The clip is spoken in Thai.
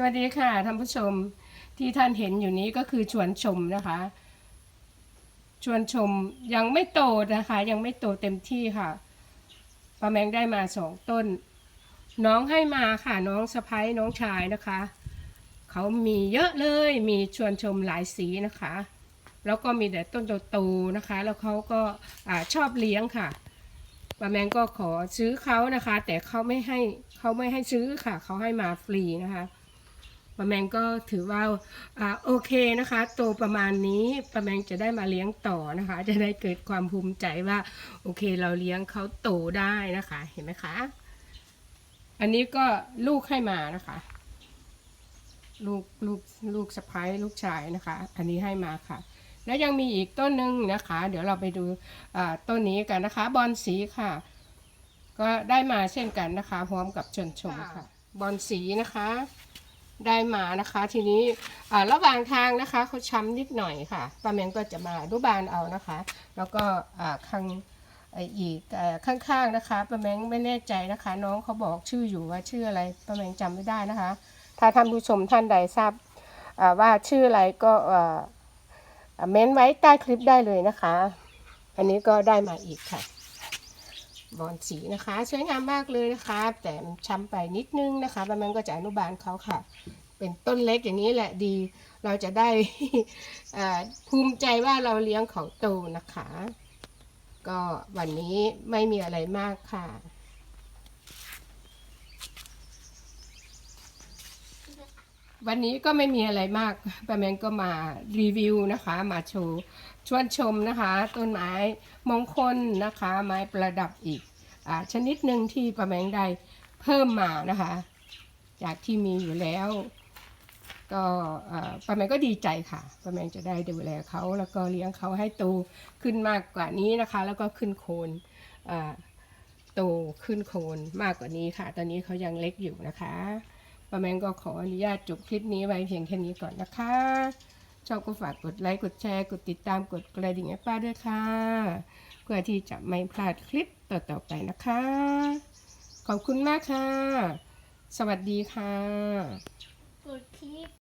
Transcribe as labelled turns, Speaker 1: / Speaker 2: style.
Speaker 1: สวัสดีค่ะท่านผู้ชมที่ท่านเห็นอยู่นี้ก็คือชวนชมนะคะ ชวนชมยังไม่โตนะคะ ยังไม่โตเต็มที่ค่ะป้าแมงได้มาสองต้น น้องให้มาค่ะน้องสะพ้ายน้องชายนะคะ เขามีเยอะเลยมีชวนชมหลายสีนะคะ แล้วก็มีแต่ต้นโตๆนะคะ แล้วเขาก็อชอบเลี้ยงค่ะป้าแมงก็ขอซื้อเขานะคะ แต่เขาไม่ให้เขาไม่ให้ซื้อค่ะ เขาให้มาฟรีนะคะ ป้าแมงก็ถือว่าอ่าโอเคนะคะโตประมาณนี้ป้าแมงจะได้มาเลี้ยงต่อนะคะ จะได้เกิดความภูมิใจว่าโอเคเราเลี้ยงเขาโตได้นะคะ เห็นไหมคะ อันนี้ก็ลูกให้มานะคะ ลูกลูกลูกสะพ้ายลูกชายนะคะ อันนี้ให้มาค่ะ แล้วยังมีอีกต้นหนึ่งนะคะ เดี๋ยวเราไปดูอ่าต้นนี้กันนะคะ บอลสีค่ะ ก็ได้มาเช่นกันนะคะ พร้อมกับชนชมค่ะ บอลสีนะคะ ได้มานะคะ ทีนี้ระหว่างทางนะคะเขาช้ำนิดหน่อยค่ะป้าแมงก็จะมาดูบานเอานะคะ แล้วก็ข้างอีกข้างๆนะคะป้าแมงไม่แน่ใจนะคะ น้องเขาบอกชื่ออยู่ว่าชื่ออะไรป้าแมงจำไม่ได้นะคะ ถ้าท่านผู้ชมท่านใดทราบว่าชื่ออะไรก็เอ่ออ่าเม้นไว้ใต้คลิปได้เลยนะคะ อันนี้ก็ได้มาอีกค่ะ บอลสีนะคะสวยงามมากเลยนะคะ แต่ช้ำไปนิดนึงนะคะประมาณก็จะอนุบาลเขาค่ะ เป็นต้นเล็กอย่างนี้แหละดี เราจะได้ภูมิใจว่าเราเลี้ยงเขาโตนะคะ ก็วันนี้ไม่มีอะไรมากค่ะ วันนี้ก็ไม่มีอะไรมากป้าแมงก็มารีวิวนะคะ มาโชว์ชวนชมนะคะ ต้นไม้มงคลนะคะ ไม้ประดับอีกอชนิดหนึ่งที่ป้าแมงได้เพิ่มมานะคะ จากที่มีอยู่แล้ว ก็ป้าแมงก็ดีใจค่ะป้าแมงจะได้ดูแลเขาแล้วก็เลี้ยงเขาให้โตขึ้นมากกว่านี้นะคะ แล้วก็ขึ้นโคนโตขึ้นโคนมากกว่านี้ค่ะ ตอนนี้เขายังเล็กอยู่นะคะ ป้าแมงก็ขออนุญาตจบคลิปนี้ไว้เพียงแค่นี้ก่อนนะคะ ชอบก็ฝากกดไลค์กดแชร์กดติดตามกดกระดิ่งให้ป้าด้วยค่ะเพื่อที่จะไม่พลาดคลิปต่อๆไปนะคะ ขอบคุณมากค่ะ สวัสดีค่ะ
Speaker 2: กดคลิป